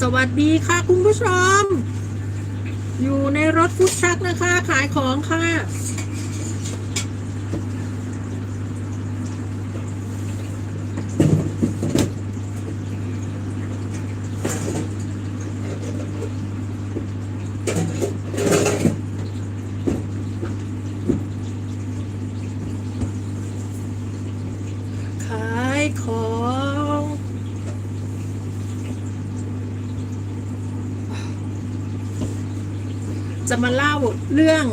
สวัสดีค่ะคุณผู้ชม อยู่ในรถฟุตชักนะคะ ขายของค่ะ ขายของ จะมาเล่าเรื่อง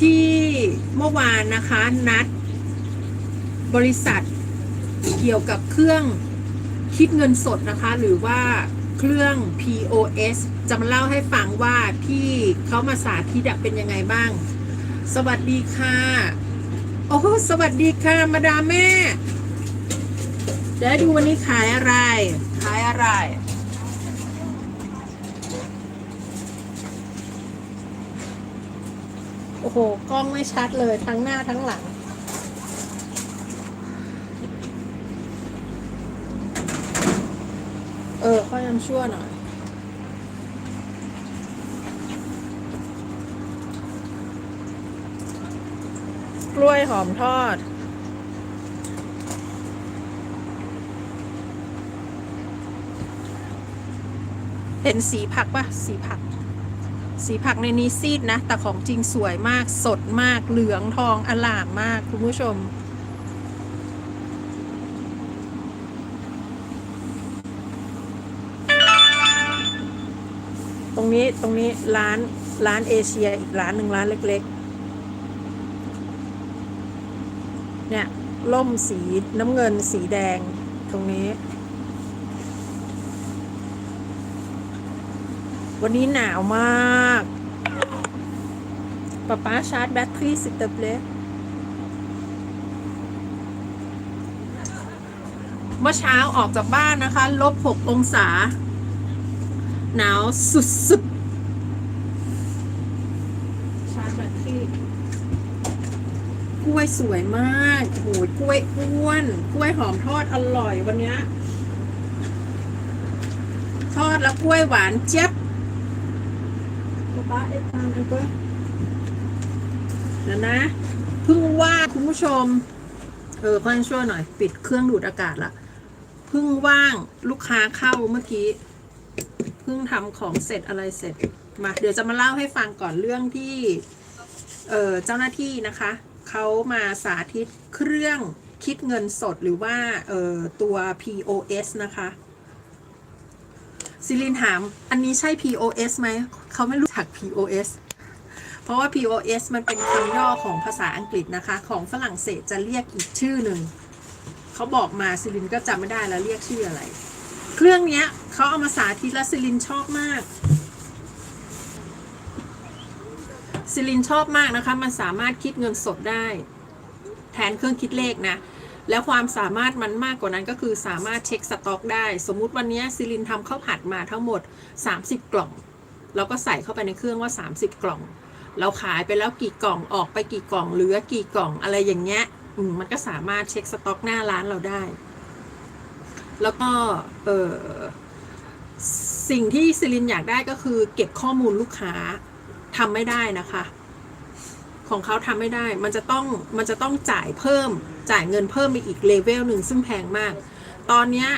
ที่านนะคะ นัด บริษัทเกี่ยวกับเครื่องคิดเงินสดนะคะ หรือว่าเครื่อง POS จะมาเล่าให้ฟังว่าที่เขามาสาธิตเป็นยังไงบ้าง สวัสดีค่ะ โอ้โหสวัสดีค่ะมาดามแม่เดี๋ยวให้ดูวันนี้ขายอะไร ขายอะไร โอ้โห กล้องไม่ชัดเลยทั้งหน้าทั้งหลัง เออข้อยังชั่วหน่อยกล้วยหอมทอดเห็นสีผักปะสีผัก สีผักในนี้ซีดนะ แต่ของจริงสวยมากสดมากเหลืองทองอลามมากคุณผู้ชม ตรงนี้ตรงนี้ร้านร้านเอเชียอีกร้านหนึ่งร้านเล็กๆ เนี่ยล่มสีน้ำเงินสีแดงตรงนี้ วันนี้หนาวมากป๊าป๊าชาร์จแบตเตอรี่สิเตอร์เลเมื่อเช้าออกจากบ้านนะคะ ลบหกองศา หนาวสุดๆ ชาร์จแบตเตอรี่กล้วยสวยมากโอ้ยกล้วยอ้วน กล้วยหอมทอดอร่อยวันนี้ทอดแล้วกล้วยหวานเจี๊ยบ ตามกันก็เดี๋ยวนะเพิ่งว่าคุณผู้ชม เออพ่อช่วยหน่อย ปิดเครื่องดูดอากาศละเพิ่งว่างลูกค้าเข้าเมื่อกี้เพิ่งทำของเสร็จอะไรเสร็จมาเดี๋ยวจะมาเล่าให้ฟังก่อนเรื่องที่เออเจ้าหน้าที่นะคะเขามาสาธิตเครื่องคิดเงินสดหรือว่าเออตัว POS นะคะซิลินถาม อันนี้ใช่ POS ไหม เขาไม่รู้จัก POS เพราะว่า POS มันเป็นคำย่อของภาษาอังกฤษนะคะ ของฝรั่งเศสจะเรียกอีกชื่อหนึ่ง เขาบอกมาซิลินก็จำไม่ได้แล้วเรียกชื่ออะไร เครื่องนี้เขาเอามาสาธิตและซิลินชอบมากซิลินชอบมากนะคะ มันสามารถคิดเงินสดได้ แทนเครื่องคิดเลขนะ แล้วความสามารถมันมากกว่านั้นก็คือสามารถเช็คสต็อกได้ สมมุติวันนี้ซิลินทำข้าวผัดมาทั้งหมด 30 กล่อง เราก็ใส่เข้าไปในเครื่องว่า 30 กล่อง เราขายไปแล้วกี่กล่องออกไปกี่กล่องเหลือกี่กล่องอะไรอย่างเงี้ยมันก็สามารถเช็คสต็อกหน้าร้านเราได้ แล้วก็เออสิ่งที่ซิลินอยากได้ก็คือ เก็บข้อมูลลูกค้าทำไม่ได้นะคะ ของเขาทำไม่ได้ มันจะต้องมันจะต้องจ่ายเพิ่ม จ่ายเงินเพิ่มไปอีกเลเวลหนึ่งซึ่งแพงมาก ตอนเนี้ย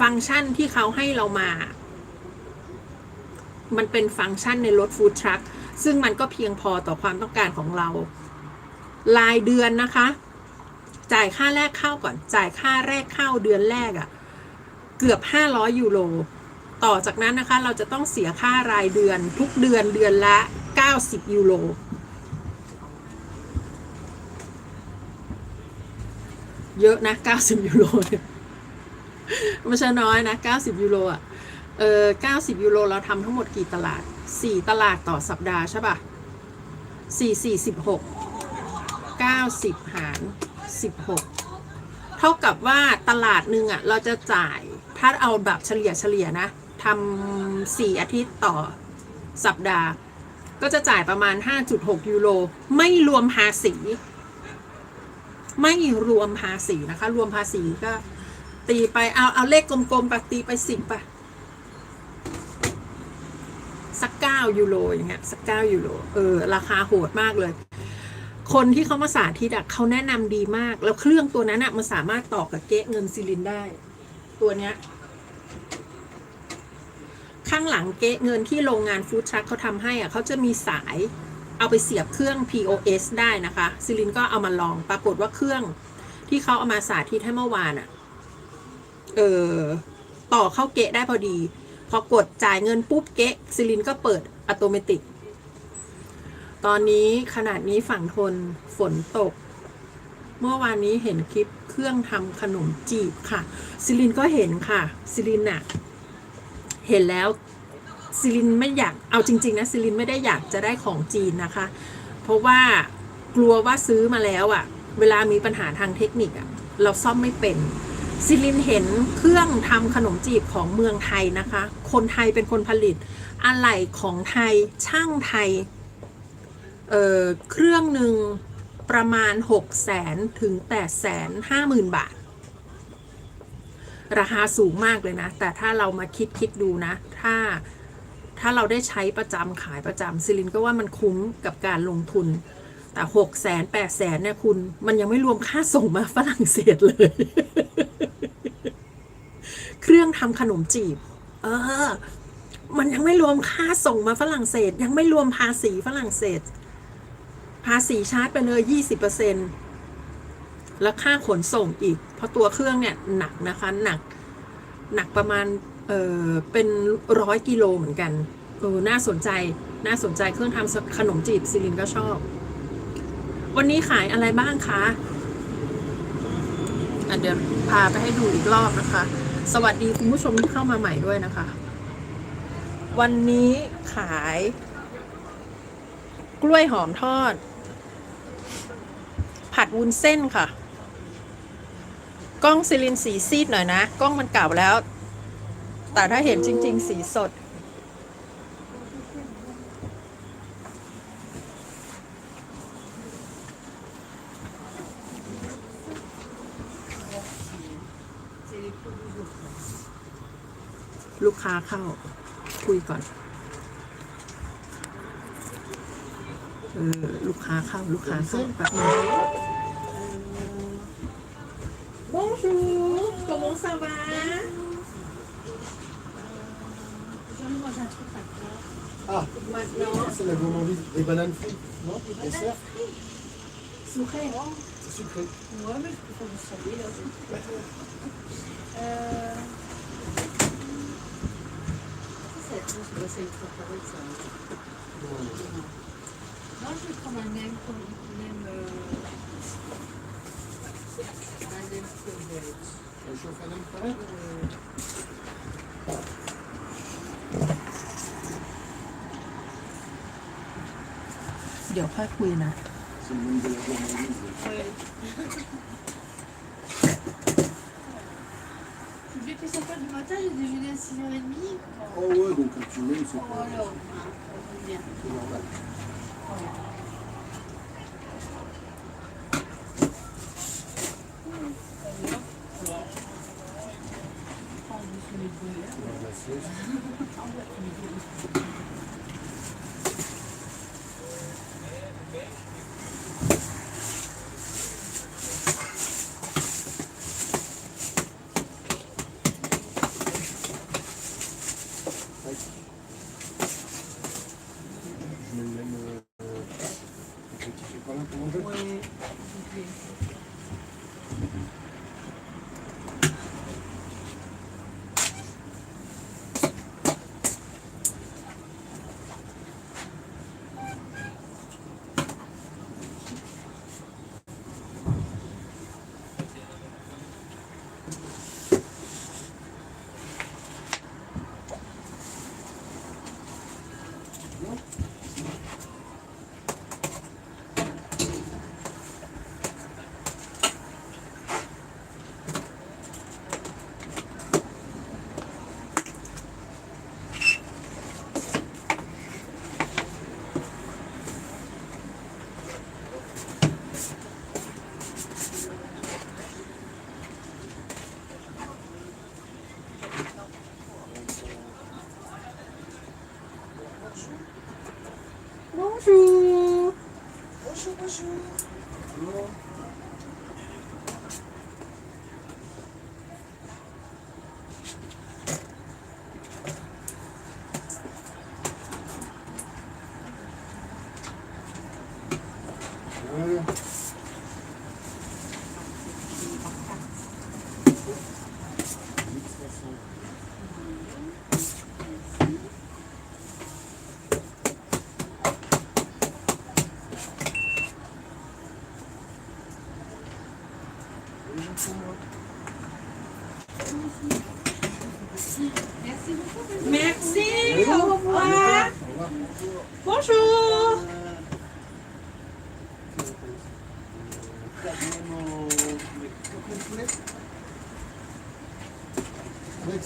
ฟังก์ชันที่เขาให้เรามา มันเป็นฟังก์ชันในรถฟู้ดทรัคซึ่งมันก็เพียงพอต่อความต้องการของเรา รายเดือนนะคะ จ่ายค่าแรกเข้าก่อน จ่ายค่าแรกเข้าเดือนแรกอะ่ะ เกือบ 500 ยูโร ต่อจากนั้นนะคะ เราจะต้องเสียค่ารายเดือนทุกเดือนเดือนละ 90 ยูโรเยอะนะ 90 ยูโรไม่ใช่น้อยนะ 90 ยูโรอะ ออ90 ยูโรเราทำทั้งหมดกี่ตลาด 4 ตลาดต่อสัปดาห์ใช่ปะ4 4 16 90 หาร 16 เท่ากับว่าตลาดหนึ่งอะ เราจะจ่ายถ้าเอาแบบเฉลี่ยเฉลี่ยนะทำ4อาทิตย์ต่อสัปดาห์ ก็จะจ่ายประมาณ 5.6 ยูโร ไม่รวมภาษี ไม่รวมภาษีนะคะ รวมภาษีก็ตีไปเอาเอาเลขกลมๆไปตีไปสิบไปัก9ยูโรอย่างเงี้ยสัก9ยูโรเออราคาโหดมากเลย คนที่เขามาสาธิตอะเขาแนะนำดีมาก แล้วเครื่องตัวนั้นอะมันสามารถต่อกับเก๊ะเงินซิลินได้ ตัวเนี้ย ข้างหลังเก๊ะเงินที่โรงงานฟู้ดทรัคเขาทำให้อะเขาจะมีสายเอาไปเสียบเครื่อง POS ได้นะคะซิลินก็เอามาลองปรากฏว่าเครื่องที่เขาเอามาสาธิตให้เมื่อวานอะเออต่อเข้าเก๊ะได้พอดี พอกดจ่ายเงินปุ๊บเก๊ะซิลินก็เปิดอัตโนมัติตอนนี้ขนาดนี้ฝั่งทนฝนตก เมื่อวานนี้เห็นคลิปเครื่องทำขนมจีบค่ะ ซิลินก็เห็นค่ะซิลินน่ะเห็นแล้วซิลินไม่อยากเอาจริง ๆ นะซิลินไม่ได้อยากจะได้ของจีนนะคะ เพราะว่ากลัวว่าซื้อมาแล้วอะ่ะ เวลามีปัญหาทางเทคนิคอะ่ะ เราซ่อมไม่เป็น ซิลินเห็นเครื่องทำขนมจีบของเมืองไทยนะคะ คนไทยเป็นคนผลิตอะไหล่ของไทยช่างไทยเเครื่องหนึ่งประมาณ 6 0แสนถึง8แสนห้าหมื่นบาท ราคาสูงมากเลยนะ แต่ถ้าเรามาคิดคิดดูนะ ถ้าถ้าเราได้ใช้ประจำขายประจำซิลินก็ว่ามันคุ้มกับการลงทุน แต่หกแสนแปดแสนเนี่ยคุณ มันยังไม่รวมค่าส่งมาฝรั่งเศสเลย เครื่องทำขนมจีบ เออ มันยังไม่รวมค่าส่งมาฝรั่งเศส ยังไม่รวมภาษีฝรั่งเศส ภาษีชาร์จไปเลยยี่สิบเปอร์เซ็นแล้วค่าขนส่งอีก เพราะตัวเครื่องเนี่ยหนักนะคะ หนัก หนักประมาณ เออเป็นร้อยกิโลเหมือนกันเออน่าสนใจ น่าสนใจเครื่องทำขนมจีบซิลินก็ชอบ วันนี้ขายอะไรบ้างคะอะเดี๋ยวพาไปให้ดูอีกรอบนะคะ สวัสดีคุณผู้ชมที่เข้ามาใหม่ด้วยนะคะ วันนี้ขาย กล้วยหอมทอด ผัดวุ้นเส้นค่ะ กล้องซิลินสีซีดหน่อยนะ กล้องมันเก่าแล้ว แต่ถ้าเห็นจริง ๆ สีสด ลูกค้าเข้า คุยก่อนเออลูกค้าเข้าลูกค้าเข้าแป๊บนึง Bonjour, comment ça va? Ah, Maintenant, c'est la gourmandise. Les bananes frites, non Dessert sucré. C'est sucré. Ouais, mais je préfère du salé là. Euh... Non, je vais prendre un nem comme nem. Euh... Un nem crevette. On chauffe un œuf pareil Euh... เดี๋ยวค่อยคุยนะ C'est le nom de la gourmandise. Ouais. Tu voulais que ça soit du matin, j'ai déjeuné à 6h30. Oh ouais, donc quand tu l'aimes, c'est Oh pas alors, hein, ça va bien. c'est normal. Prends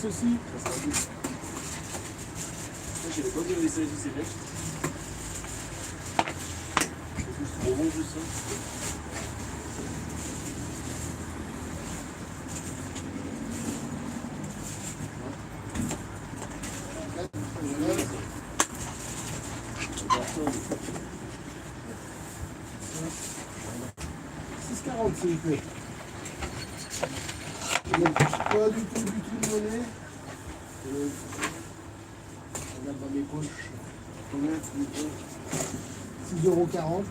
Avec ceci, J'ai le code de vaisselle du Québec. C'est juste trop bon, juste ça. voilà. 6,40 s'il vous plaît. Il n'y a pas du tout, connais Regarde dans mes poches. Combien 6,40 euros.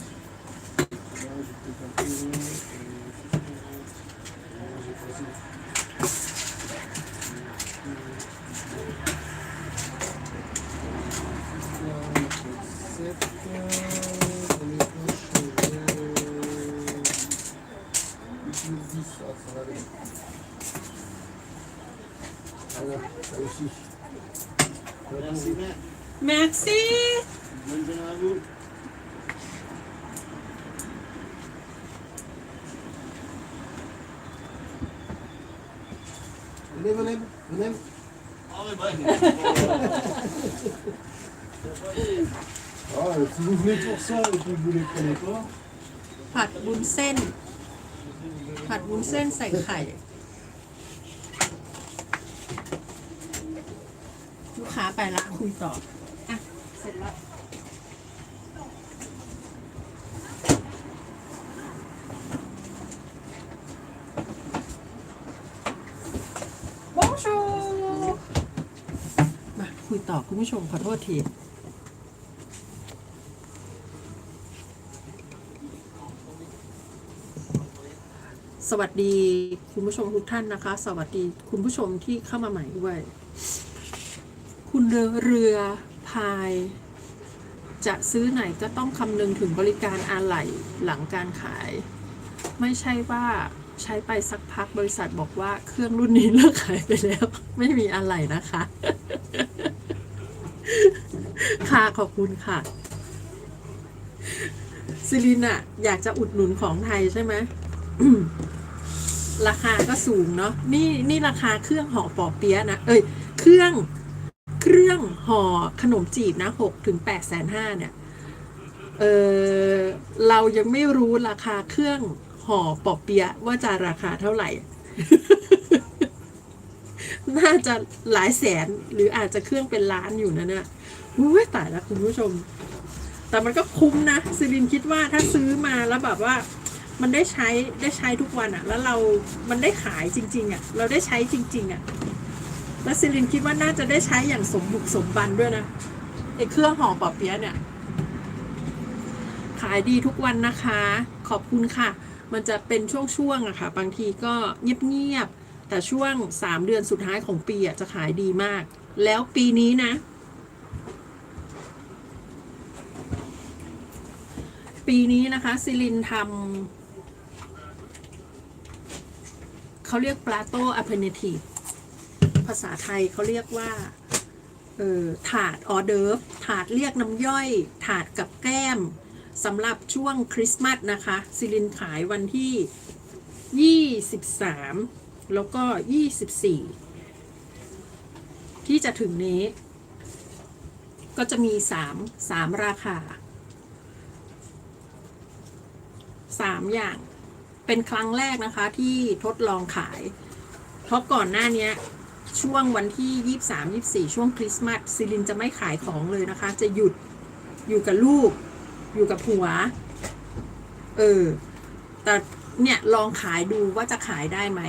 Merci, mère. Merci. Bonne journée à vous. Venez, venez, venez. Ah, ouais, bah, Ah, si vous venez pour ça et que vous ne les prenez pas, ผัดวุ้นเส้น ผัดวุ้นเส้นใส่ไข่ ลูก ค้าไปละคุยต่อ อะ เสร็จแล้ว Bonjour มาคุยต่อคุณผู้ชมขอโทษทีสวัสดีคุณผู้ชมทุกท่านนะคะ สวัสดีคุณผู้ชมที่เข้ามาใหม่ด้วย คุณเรือพาย จะซื้อไหนก็ต้องคำนึงถึงบริการอะไหล่หลังการขาย ไม่ใช่ว่าใช้ไปสักพักบริษัทบอกว่าเครื่องรุ่นนี้เลิกขายไปแล้ว ไม่มีอะไหล่นะคะ ค่ะขอบคุณค่ะซิลินอะอยากจะอุดหนุนของไทยใช่ไหมราคาก็สูงเนาะนี่นี่ราคาเครื่องห่อปอเปี๊ยะนะ เอ้ย เครื่อง เครื่องห่อขนมจีบนะหกถึงแปดแสนห้าเนี่ยเออเรายังไม่รู้ราคาเครื่องห่อปอบเปียะว่าจะราคาเท่าไหร่ น่าจะหลายแสนหรืออาจจะเครื่องเป็นล้านอยู่นะเนี่ยอุ้ยตายแล้วคุณผู้ชม แต่มันก็คุ้มนะซิลินคิดว่าถ้าซื้อมาแล้วแบบว่า มันได้ใช้ได้ใช้ทุกวันอะแล้วเรา มันได้ขายจริง ๆอะเราได้ใช้จริง ๆอะ แล้วซิลินคิดว่าน่าจะได้ใช้อย่างสมบุกสมบันด้วยนะไอเครื่องห่อปอเปี๊ยะเนี่ย ขายดีทุกวันนะคะ ขอบคุณค่ะ มันจะเป็นช่วงๆอะค่ะ บางทีก็เงียบๆแต่ช่วงสามเดือนสุดท้ายของปีอะจะขายดีมาก แล้วปีนี้นะ ปีนี้นะคะซิลินทำเขาเรียกปลาโตอะเพเนทีฟ ภาษาไทยเขาเรียกว่าเออถาดออเดิร์ฟถาดเรียกน้ำย่อย ถาดกับแก้มสำหรับช่วงคริสต์มาสนะคะ ซิลินขายวันที่ 23 แล้วก็ 24 ที่จะถึงนี้ ก็จะมี 3 3 ราคาสามอย่างเป็นครั้งแรกนะคะที่ทดลองขาย เพราะก่อนหน้านี้ ช่วงวันที่ยี่สามยี่สี่ช่วงคริสต์มาสซิลินจะไม่ขายของเลยนะคะ จะหยุดอยู่กับลูก อยู่กับผัว เออ แต่เนี่ยลองขายดูว่าจะขายได้ไหม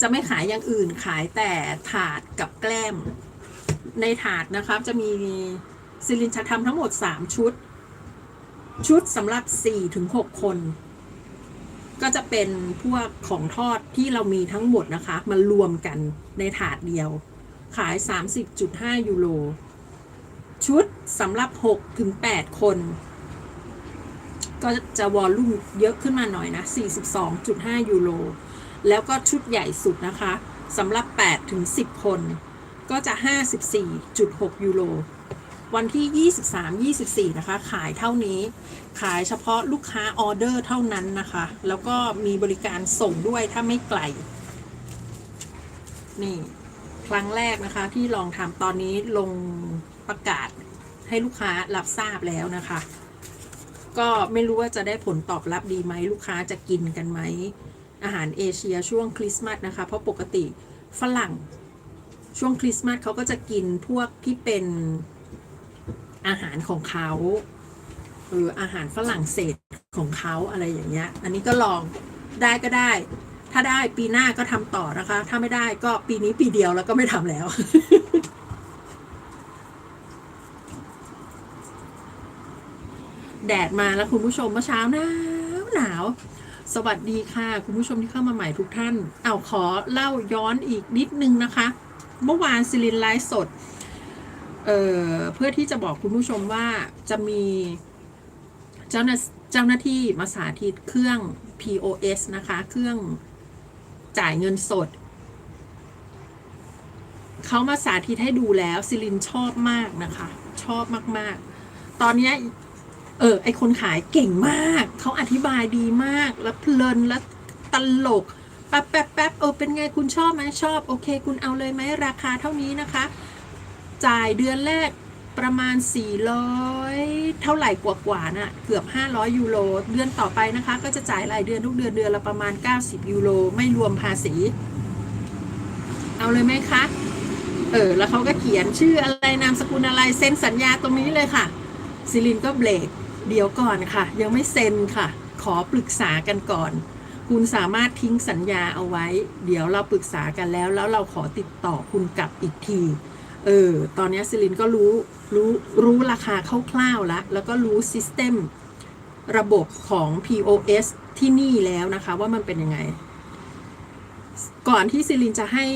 จะไม่ขายอย่างอื่นขายแต่ถาดกับแกล้ม ในถาดนะครับจะมีซิลินจะทำทั้งหมด 3 ชุด ชุดสำหรับ 4-6 คน ก็จะเป็นพวกของทอดที่เรามีทั้งหมดนะคะมารวมกันในถาดเดียว ขาย 30.5 ยูโร ชุดสำหรับ6-8คน ก็จะวอลลุ่มเยอะขึ้นมาหน่อยนะ 42.5 ยูโร แล้วก็ชุดใหญ่สุดนะคะสำหรับ8-10 คน ก็จะ 54.6 ยูโร วันที่ 23 24 นะคะ ขายเท่านี้ ขายเฉพาะลูกค้าออเดอร์เท่านั้นนะคะ แล้วก็มีบริการส่งด้วยถ้าไม่ไกล นี่ครั้งแรกนะคะที่ลองทำตอนนี้ลงประกาศให้ลูกค้ารับทราบแล้วนะคะ ก็ไม่รู้ว่าจะได้ผลตอบรับดีไหมลูกค้าจะกินกันไหม อาหารเอเชียช่วงคริสต์มาสนะคะ เพราะปกติฝรั่งช่วงคริสต์มาสเขาก็จะกินพวกที่เป็น อาหารของเขาหรืออาหารฝรั่งเศสของเขาอะไรอย่างเงี้ย อันนี้ก็ลองได้ก็ได้ ถ้าได้ปีหน้าก็ทำต่อนะคะ ถ้าไม่ได้ก็ปีนี้ปีเดียวแล้วก็ไม่ทำแล้วแดดมาแล้วคุณผู้ชมเมื่อเช้าหนาวหนาว สวัสดีค่ะ คุณผู้ชมที่เข้ามาใหม่ทุกท่าน เอาขอเล่าย้อนอีกนิดนึงนะคะ เมื่อวานซิลินไลฟ์สด เเพื่อที่จะบอกคุณผู้ชมว่าจะมีเจ้าหน้าเจ้าหน้าที่มาสาธิตเครื่อง POS นะคะ เครื่องจ่ายเงินสด เขามาสาธิตให้ดูแล้วซิลินชอบมากนะคะ ชอบมากๆ ตอนนี้เออไอคนขายเก่งมาก เขาอธิบายดีมาก แล้วเพลินแล้วตลกแป๊บแป๊บแป๊บเออเป็นไงคุณชอบไหมชอบ โอเค คุณเอาเลยไหมราคาเท่านี้นะคะ จ่ายเดือนแรกประมาณ 400 เท่าไหร่กว่าๆน่ะเกือบ 500 ยูโร เดือนต่อไปนะคะ ก็จะจ่ายรายเดือนทุกเดือนเดือนละประมาณ 90 ยูโร ไม่รวมภาษี เอาเลยไหมคะ เออ แล้วเขาก็เขียนชื่ออะไรนามสกุลอะไรเซ็นสัญญาตรงนี้เลยค่ะ ซิลินก็เบรกเดี๋ยวก่อนค่ะ ยังไม่เซ็นค่ะ ขอปรึกษากันก่อน คุณสามารถทิ้งสัญญาเอาไว้ เดี๋ยวเราปรึกษากันแล้ว แล้วเราขอติดต่อคุณกลับอีกที เออ ตอนนี้ซิลินก็รู้รู้รู้ราคาคร่าวๆแล้ว แล้วก็รู้ซิสเต็มระบบของ POS ที่นี่แล้วนะคะ ว่ามันเป็นยังไง ก่อนที่ซิลินจะให้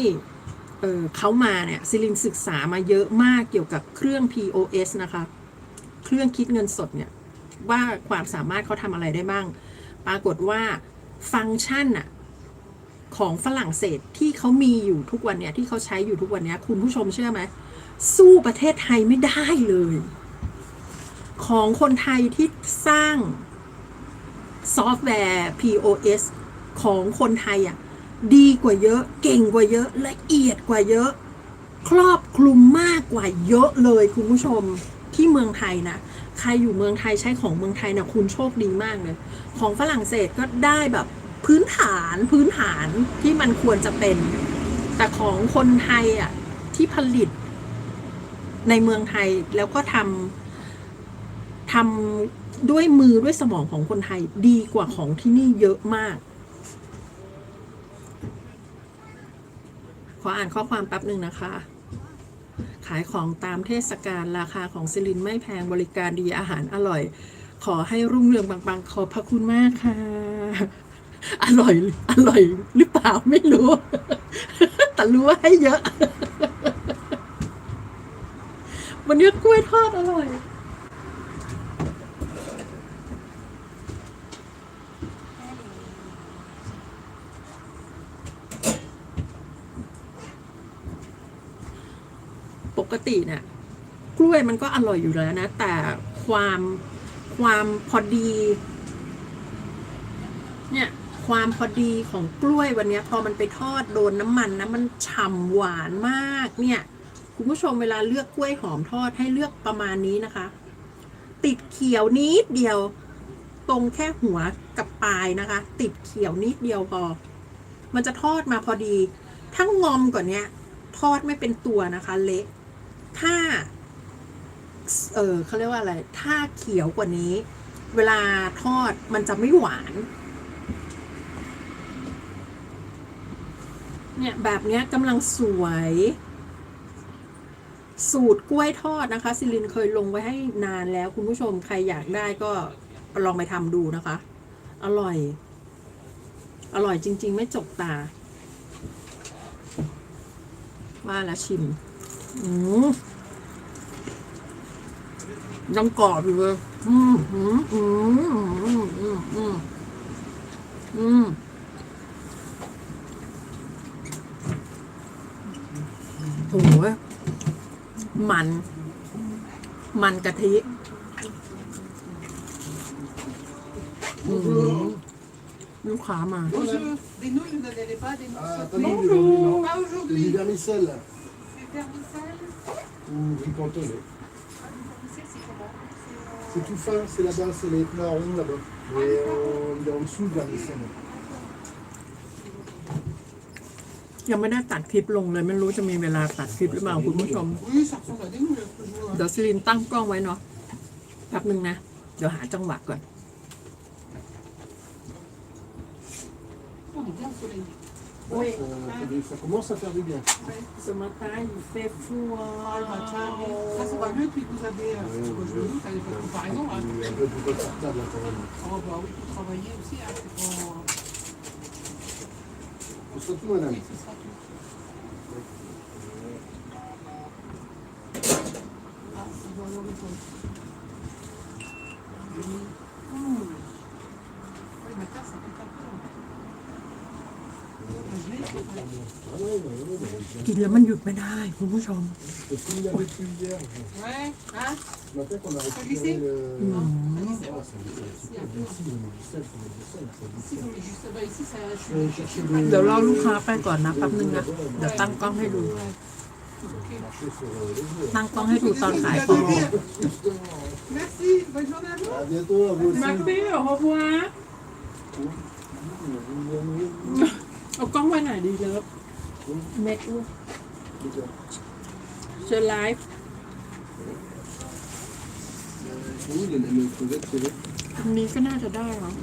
เออเขามาเนี่ยซิลินศึกษามาเยอะมากเกี่ยวกับเครื่อง POS นะคะ เครื่องคิดเงินสดเนี่ยว่าความสามารถเขาทำอะไรได้บ้าง ปรากฏว่าฟังก์ชันอะ ของฝรั่งเศสที่เขามีอยู่ทุกวันเนี่ยที่เขาใช้อยู่ทุกวันเนี้ยคุณผู้ชมเชื่อไหมสู้ประเทศไทยไม่ได้เลย ของคนไทยที่สร้างซอฟต์แวร์ POS ของคนไทยอะดีกว่าเยอะ เก่งกว่าเยอะ ละเอียดกว่าเยอะ ครอบคลุมมากกว่าเยอะเลยคุณผู้ชมที่เมืองไทยนะ ใครอยู่เมืองไทยใช้ของเมืองไทยนะคุณโชคดีมากเลย ของฝรั่งเศสก็ได้แบบ พื้นฐานพื้นฐานที่มันควรจะเป็น แต่ของคนไทยอะที่ผลิตในเมืองไทยแล้วก็ทำทำด้วยมือด้วยสมองของคนไทยดีกว่าของที่นี่เยอะมาก ขออ่านข้อความแป๊บหนึ่งนะคะ ขายของตามเทศกาลราคาของซิลินไม่แพงบริการดีอาหารอร่อย ขอให้รุ่งเรืองปังๆ ขอบพระคุณมากค่ะ อร่อย อร่อยหรือเปล่าไม่รู้ แต่รู้ว่าให้เยอะ วันนี้กล้วยทอดอร่อย ปกติเนี่ยกล้วยมันก็อร่อยอยู่แล้วนะ แต่ความความพอดี ความพอดีของกล้วยวันนี้พอมันไปทอดโดนน้ำมันนะมันฉ่ำหวานมากเนี่ยคุณผู้ชมเวลาเลือกกล้วยหอมทอดให้เลือกประมาณนี้นะคะ ติดเขียวนิดเดียว ตรงแค่หัวกับปลายนะคะ ติดเขียวนิดเดียวพอ มันจะทอดมาพอดีถ้างอมกว่านี้ทอดไม่เป็นตัวนะคะเละถ้า เออเขาเรียกว่าอะไร ถ้าเขียวกว่านี้ เวลาทอดมันจะไม่หวาน เนี่ยแบบเนี้ยกำลังสวย สูตรกล้วยทอดนะคะ ซิลินเคยลงไว้ให้นานแล้ว คุณผู้ชมใครอยากได้ก็ลองไปทำดูนะคะ อร่อย อร่อยจริง ๆ ไม่จกตา ว่าแล้วชิม อืมยังกรอบอยู่เลย อืมอืมอืมอืมอืมอืมอืมโอ้ย มัน มันกะทิอืมลูกค้ามา Bonjour. Des nouilles, vous n'avez pas des nouilles Ah, sautées attendez, aujourd'hui, non. Pas C'est aujourd'hui. du vermicelle C'est vermicelle. ou ricantonné. Vermicelle, c'est comment C'est, C'est tout fin, c'est là-bas, c'est les plats ronds là-bas. Et euh, il est en dessous le vermicelle. ยังไม่ได้ตัดคลิปลงเลยไม่รู้จะมีเวลาตัดคลิปหรือเปล่าคุณผู้ชม Oui, ça ressemble à des nouilles, un peu, je vois. เดี๋ยวซิลินตั้งกล้องไว้เนาะแป๊บหนึ่งนะ เดี๋ยวหาจังหวะก่อน On est bien au soleil. Oui. Ça, ça fait- ça commence à faire du bien. Ce matin, il fait fou. Ah, le matin, ça, ça va mieux depuis que vous avez euh, Ouais, ouais, aujourd'hui. ouais. T'as des bonnes comparaisons. Hein. Il est un peu plus confortable là, quand même. Oh, bah oui, pour travailler aussi. Hein, c'est pour... Ce sera tout, madame. Oui, ce sera tout. Ah, c'est bon, on le fait. Mmh. Oui, le matin, ça pique un peu. Je l'ai, ouais. Ah ouais, ouais, ouais, ouais. กินแล้วมันหยุดไม่ได้ คุณผู้ชม Et comme il y avait plus hier, Ouais, hein ce matin qu'on a glissé récupéré le... Mm. Ah, ça glisse super bien. Si, on met du sel, on met du sel, ça glisse. Ici, on est juste là-bas, ici, ça... Je vais aller chercher des... เดี๋ยวรอลูกค้าไปก่อนนะแป๊บหนึ่งนะ เดี๋ยวตั้งกล้องให้ดู marcher sur euh, les œufs. ตั้งกล้องให้ดูตอนขายของ Justement. Merci, bonne journée à vous. À bientôt, à vous aussi. มาพี่เหรอพ่อพัวเอากล้องไว้ไหนดีเลิฟ เม็ดลูกเจอไลฟ์ Oui, les, les crevettes, c'est vrai. อันนี้ก็น่าจะได้เนาะ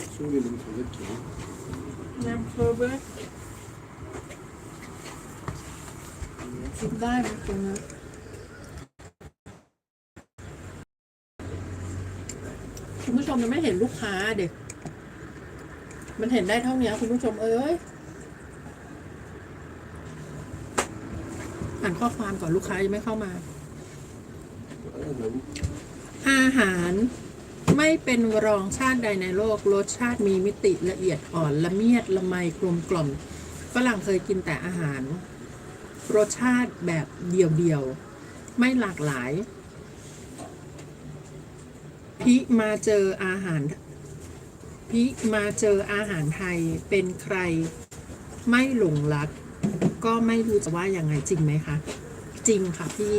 Ce sont les mêmes crevettes qui sont. น้ำเพอร์เบิร์ตกินได้ไหมคุณนะคุณผู้ชมยังไม่เห็นลูกค้าเด็ก มันเห็นได้เท่านี้คุณผู้ชมเอ้ย อ่านข้อความก่อนลูกค้ายังไม่เข้ามา อาหารไม่เป็นรองชาติใดในโลก รสชาติมีมิติละเอียดอ่อนละเมียดละไมกลมกล่อมฝรั่งเคยกินแต่อาหาร รสชาติแบบเดียวๆ ไม่หลากหลาย พิมาเจออาหาร พิมาเจออาหารไทยเป็นใครไม่หลงรัก ก็ไม่รู้จะว่ายังไงจริงไหมคะ จริงค่ะพี่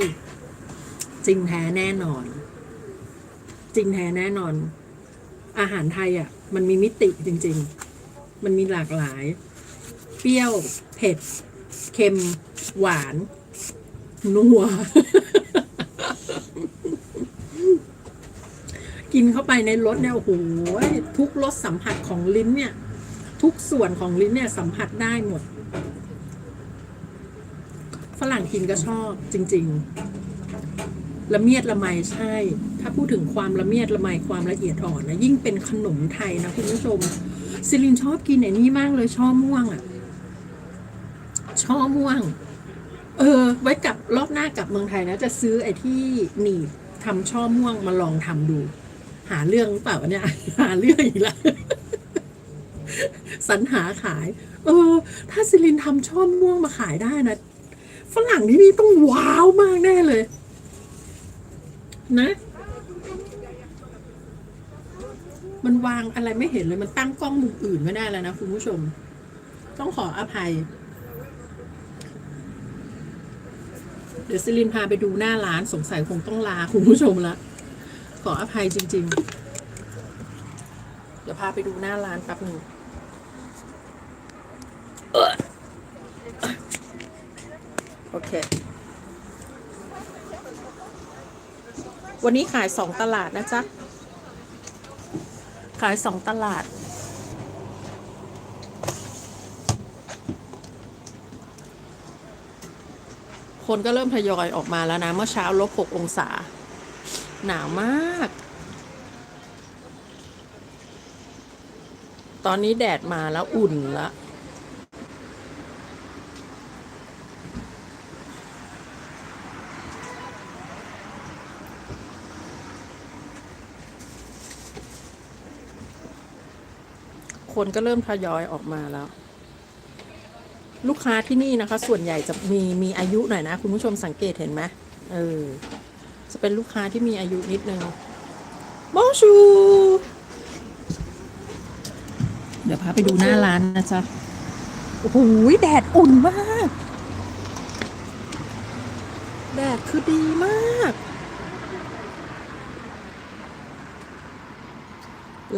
จริงแท้แน่นอน จริงแท้แน่นอน อาหารไทยอะ มันมีมิติจริง ๆ มันมีหลากหลาย เปรี้ยว เผ็ด เค็ม หวาน นัว กินเข้าไปในรสเนี่ยโอ้โหทุกรสสัมผัสของลิ้นเนี่ย ทุกส่วนของลิ้นเนี่ยสัมผัสได้หมด ฝรั่งกินก็ชอบจริง ๆ ละเมียดละไมใช่ ถ้าพูดถึงความละเมียดละไมความละเอียดอ่อนนะยิ่งเป็นขนมไทยนะคุณผู้ชมซิลินชอบกินไอ้นี่มากเลยช่อม่วงอะ่ะช่อม่วง เออ ไว้กับรอบหน้ากลับเมืองไทยนะ จะซื้อไอ้ที่หนีบทำช่อม่วงมาลองทำดู หาเรื่องหรือเปล่าวะเนี่ย หาเรื่องอีกแล้วสรรหาขาย เออ ถ้าซิลินทำช่อม่วงมาขายได้นะฝรั่งที่นี่ต้องว้าวมากแน่เลย นะ มันวางอะไรไม่เห็นเลย มันตั้งกล้องมุมอื่นไม่ได้แล้วนะคุณผู้ชม ต้องขออภัย เดี๋ยวซิลินพาไปดูหน้าร้านสงสัยคงต้องลาคุณผู้ชมละ ขออภัยจริง ๆ เดี๋ยวพาไปดูหน้าร้านแป๊บหนึ่งโอเค วันนี้ขายสองตลาดนะจ๊ะ ขายสองตลาด คนก็เริ่มทยอยออกมาแล้วนะ เมื่อเช้าลบหกองศา หนาวมาก ตอนนี้แดดมาแล้วอุ่นละคนก็เริ่มทยอยออกมาแล้ว ลูกค้าที่นี่นะคะ ส่วนใหญ่จะมีมีอายุหน่อยนะ คุณผู้ชมสังเกตเห็นไหมเออ จะเป็นลูกค้าที่มีอายุนิดนึงบอชู เดี๋ยวพาไปดูหน้าร้านนะจ๊ะ โอ้โหแดดอุ่นมาก แดดคือดีมาก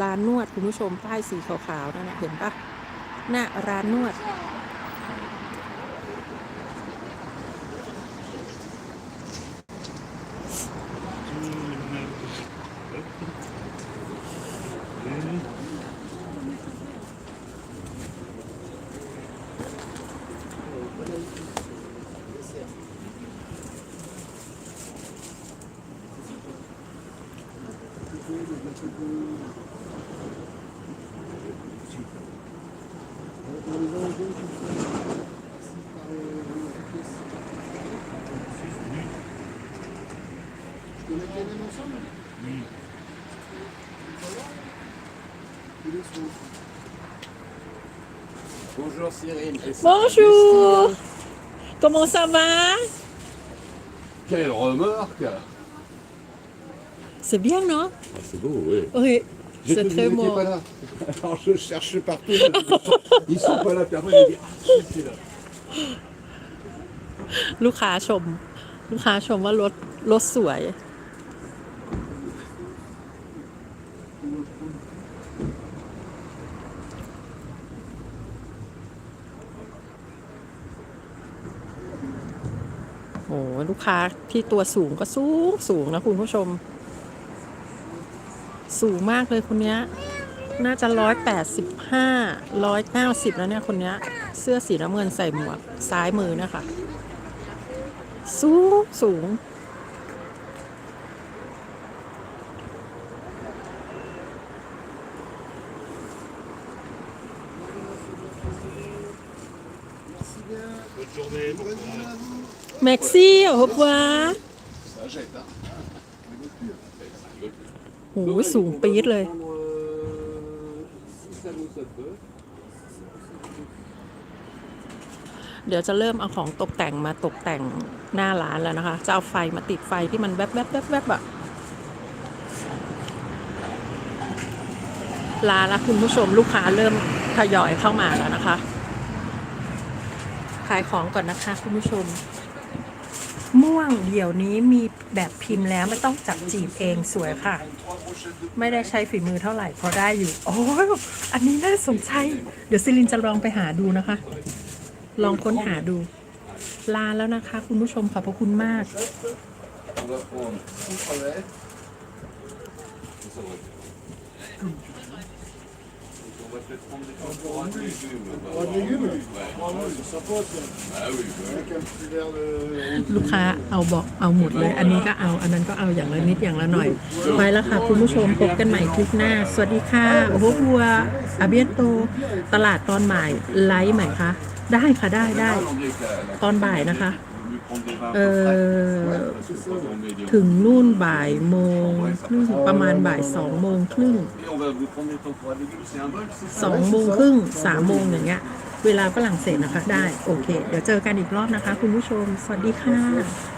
ร้านนวดคุณผู้ชมป้ายสีขาวๆนั่นนะเห็นปะหน่ะร้านนวด Bonjour Cyril. Et ça- Bonjour Comment ça va Quelle remarque C'est bien, non Ah, C'est beau, oui. Oui, J'ai c'est cru que très vous n'étiez beau. pas là. Alors je cherche partout. Ils sont pas là. Puis après, j'ai dit Ah, si, c'est là. ลูกค้าชม ลูกค้าชมว่ารถรถสวย ค้าที่ตัวสูงก็สูงสูงนะคุณผู้ชม สูงมากเลยคนนี้น่าจะร้อยแปดสิบห้าร้อยเก้าสิบแล้วเนี่ยคนนี้เสื้อสีน้ำเงินใส่หมวกซ้ายมือนะคะ สูงสูง Merci bien. Bonne journée. Bonne journée à vous. Merci au revoir Ça jette, hein. โหสูงปี๊ดเลย เดี๋ยวจะเริ่มเอาของตกแต่งมาตกแต่งหน้าร้านแล้วนะคะ จะเอาไฟมาติดไฟที่มันแวบแวบแวบแวบอะลาละคุณผู้ชมลูกค้าเริ่มทยอยเข้ามาแล้วนะคะ ขายของก่อนนะคะคุณผู้ชม ม่วงเดี๋ยวนี้มีแบบพิมพ์แล้วไม่ต้องจับจีบเองสวยค่ะ ไม่ได้ใช้ฝีมือเท่าไหร่พราะได้อยู่ โอ้อันนี้น่าสนใจ เดี๋ยวซิลินจะลองไปหาดูนะคะ ลองค้นหาดู ลาแล้วนะคะ คุณผู้ชมขอบพระคุณมาก On va ลูกค้าเอาบอกเอาหมดเลย อันนี้ก็เอาอันนั้นก็เอาอย่างละนิดอย่างละหน่อย ไปแล้วค่ะ คุณผู้ชมพบกันใหม่คลิปหน้า สวัสดีค่ะโอ้โหบัวอาเบียนโต ตลาดตอนบ่ายไลฟ์ไหมคะได้ค่ะได้ได้ตอนบ่ายนะคะ vaut mieux prendre des vins เอ un peu frais. อ Parce que quand on met des- ถึงนู่นบ่ายโมงครึ่งประมาณบ่ายสองโมงครึ่ง Et on va vous prendre des temporaires de légumes. C'est un bol, c'est ça สองโมงครึ่งสามโมงอย่างเงี้ย เวลาฝรั่งเศสนะคะได้ โอเค เดี๋ยวเจอกันอีกรอบนะคะ คุณผู้ชม สวัสดีค่ะ